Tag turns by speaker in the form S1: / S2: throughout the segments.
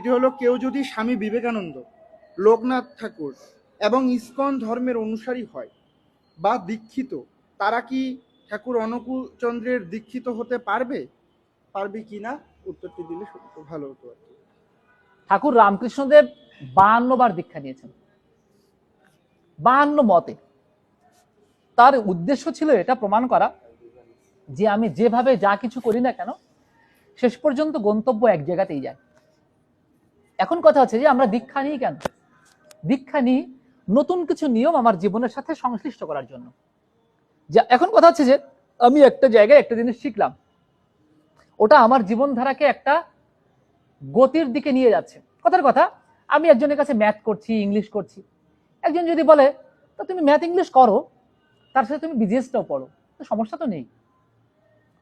S1: সেটি হলো কেউ যদি স্বামী বিবেকানন্দ, লোকনাথ ঠাকুর এবং ইস্কন ধর্মের অনুসারী হয় বা দীক্ষিত, তারা কি ঠাকুর অনুকূল চন্দ্রের দীক্ষিত হতে পারবে? পারবে কি না? উত্তরটি দিলে ভালো হতো আর কি।
S2: ঠাকুর রামকৃষ্ণদেব বাহান্ন বার দীক্ষা নিয়েছেন। বাহান্ন মতে। তার উদ্দেশ্য ছিল এটা প্রমাণ করা যে আমি যেভাবে যা কিছু করি না কেন, শেষ পর্যন্ত গন্তব্য এক জায়গাতেই যায়। এখন কথা হচ্ছে যে আমরা দীক্ষা নিই কেন? দীক্ষা নিই নতুন কিছু নিয়ম আমার জীবনের সাথে সংশ্লিষ্ট করার জন্য। যা, এখন কথা হচ্ছে যে আমি একটা জায়গায় একটা জিনিস শিখলাম। ওটা আমার জীবনধারাকে একটা গতির দিকে নিয়ে যাচ্ছে। কথার কথা, আমি একজনের কাছে ম্যাথ করছি ইংলিশ করছি। একজন যদি বলে, তো তুমি ম্যাথ ইংলিশ করো, তার সাথে তুমি বিজনেসটাও পড়ো। তো সমস্যা তো নেই।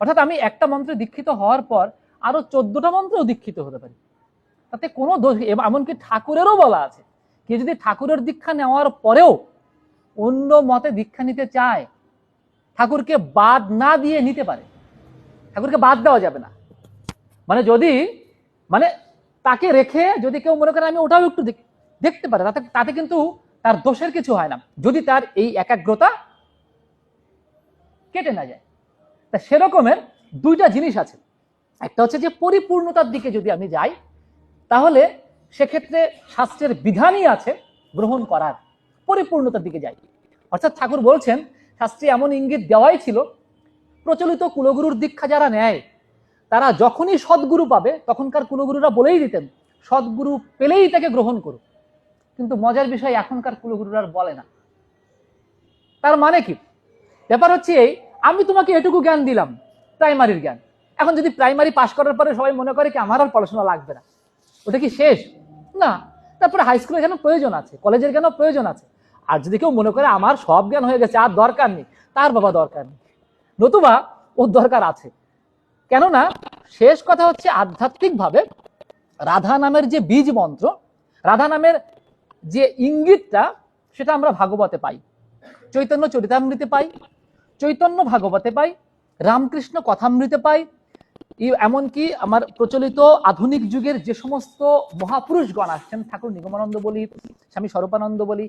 S2: অর্থাৎ আমি একটা মন্ত্রে দীক্ষিত হওয়ার পর আরও চোদ্দটা মন্ত্রেও দীক্ষিত হতে পারি। তাতে কোনো দোষ এমনকি ঠাকুরেরও বলা আছে কেউ যদি ঠাকুরের দীক্ষা নেওয়ার পরেও অন্য মতে দীক্ষা নিতে চায়, ঠাকুরকে বাদ না দিয়ে নিতে পারে। ঠাকুরকে বাদ দেওয়া যাবে না। মানে যদি মানে তাকে রেখে যদি কেউ মনে করে আমি ওটাও একটু দেখ- দেখতে পারে, তাতে তাতে কিন্তু তার দোষের কিছু হয় না। যদি তার এই একাগ্রতা কেটে না যায়। তা সেরকমের দুইটা জিনিস আছে। একটা হচ্ছে যে পরিপূর্ণতার দিকে যদি আমি যাই তাহলে সেক্ষেত্রে শাস্ত্রের বিধানই আছে গ্রহণ করার, পরিপূর্ণতার দিকে যাই। অর্থাৎ ঠাকুর বলছেন, শাস্ত্রে এমন ইঙ্গিত দেওয়াই ছিল, প্রচলিত কুলগুরুর দীক্ষা যারা নেয়, তারা যখনই সদ্গুরু পাবে, তখনকার কুলগুরুরা বলেই দিতেন, সদ্গুরু পেলেই তাকে গ্রহণ করুক। কিন্তু মজার বিষয়, এখনকার কুলগুরুরা বলে না। তার মানে কি? ব্যাপার হচ্ছে এই, আমি তোমাকে এটুকু জ্ঞান দিলাম, প্রাইমারির জ্ঞান। এখন যদি প্রাইমারি পাশ করার পরে সবাই মনে করে কি, আমার আর পড়াশোনা লাগবে না। ওটা কি শেষ? না। তারপরে হাই স্কুলের জ্ঞানও প্রয়োজন আছে? কলেজের জ্ঞানও প্রয়োজন আছে? আর যদি কেউ মনে করে আমার সব জ্ঞান হয়ে গেছে, আর দরকার নেই, তার বাবা দরকার নেই। নতুবা ওর দরকার আছে। কেননা শেষ কথা হচ্ছে আধ্যাত্মিকভাবে রাধা নামের যে বীজ মন্ত্র, রাধা নামের যে ইঙ্গিতটা, সেটা আমরা ভাগবতে পাই। চৈতন্য চরিতামৃতে পাই, চৈতন্য ভাগবতে পাই, রামকৃষ্ণ কথামৃতে পাই এমনকি আমার প্রচলিত আধুনিক যুগের যে সমস্ত মহাপুরুষগণ আসছেন ঠাকুর নিগমানন্দ বলি স্বামী স্বরূপানন্দ বলি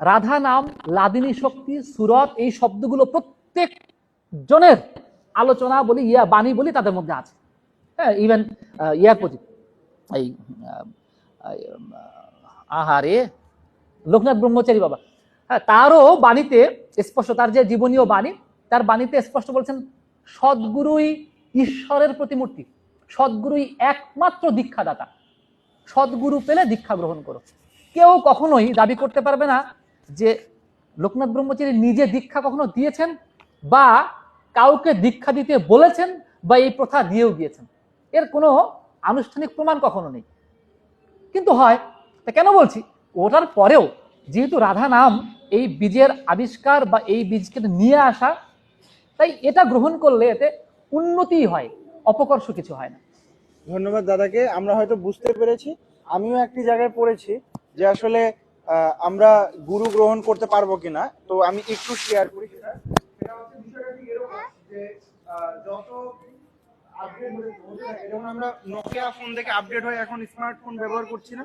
S2: রাধা নাম লাদিনী শক্তি সুরত এই শব্দগুলো প্রত্যেক জনের আলোচনা বলি ইয়া বাণী বলি তাদের মধ্যে আছে। হ্যাঁ ইভেন ইয়ার প্রতি। এই আহ, আহ, আহারে লোকনাথ ব্রহ্মচারী বাবা। হ্যাঁ তারও বাণীতে স্পষ্ট তার যে জীবনীয় বাণী তার বাণীতে স্পষ্ট বলছেন সদ্গুরুই ঈশ্বরের প্রতিমূর্তি। সদ্গুরুই একমাত্র দীক্ষাদাতা। সদ্গুরু পেলে দীক্ষা গ্রহণ করো। কেউ কখনোই দাবি করতে পারবে না যে লোকনাথ ব্রহ্মচারী নিজে দীক্ষা কখনো দিয়েছেন বা কাউকে দীক্ষা দিতে বলেছেন বা এই প্রথা দিয়েও দিয়েছেন এর কোনো আনুষ্ঠানিক প্রমাণ কখনো নেই। কিন্তু হয়, তা কেন বলছি? ওটার পরেও যেহেতু রাধা নাম এই বীজের আবিষ্কার বা এই বীজকে নিয়ে আসা, তাই এটা গ্রহণ করলে এতে উন্নতি হয়, অপকর্ষ কিছু হয় না।
S1: ধন্যবাদ দাদাকে, আমরা হয়তো বুঝতে পেরেছি। আমিও একটি জায়গায় পড়েছি যে আসলে আমরা গুরু গ্রহণ করতে পারব কিনা। তো আমি একটু শেয়ার করি যে যত যেমন আমরা নোকিয়া ফোন থেকে আপডেট হয়ে এখন স্মার্টফোন ব্যবহার করছি না।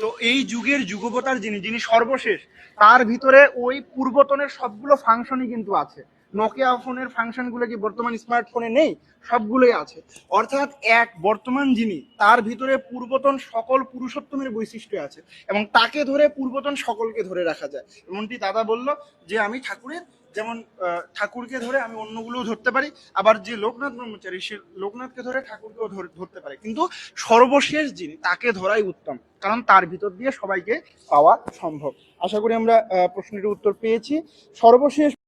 S1: তো এই যুগের যুগবতার যিনি সর্বশেষ, তার ভিতরে ওই পূর্বতনের সবগুলো ফাংশনই কিন্তু আছে। নোকিয়া ফোনের ফাংশনগুলো কি বর্তমান স্মার্টফোনে নেই? সবগুলোই আছে। অর্থাৎ এক, বর্তমান যিনি, তার ভিতরে পূর্বতন সকল পুরুষোত্তমের বৈশিষ্ট্য আছে এবং তাকে ধরে পূর্বতন সকলকে ধরে রাখা যায়। এমনটি দাদা বলল যে, আমি ঠাকুরের, যেমন ঠাকুরকে ধরে আমি অন্যগুলোও ধরতে পারি, আবার যে লোকনাথ ব্রহ্মচারী, সে লোকনাথকে ধরে ঠাকুরকেও ধর- ধরতে পারে। কিন্তু সর্বশেষ যিনি, তাকে ধরাই উত্তম, কারণ তার ভিতর দিয়ে সবাইকে পাওয়া সম্ভব। আশা করি আমরা প্রশ্নটির উত্তর পেয়েছি। সর্বশেষ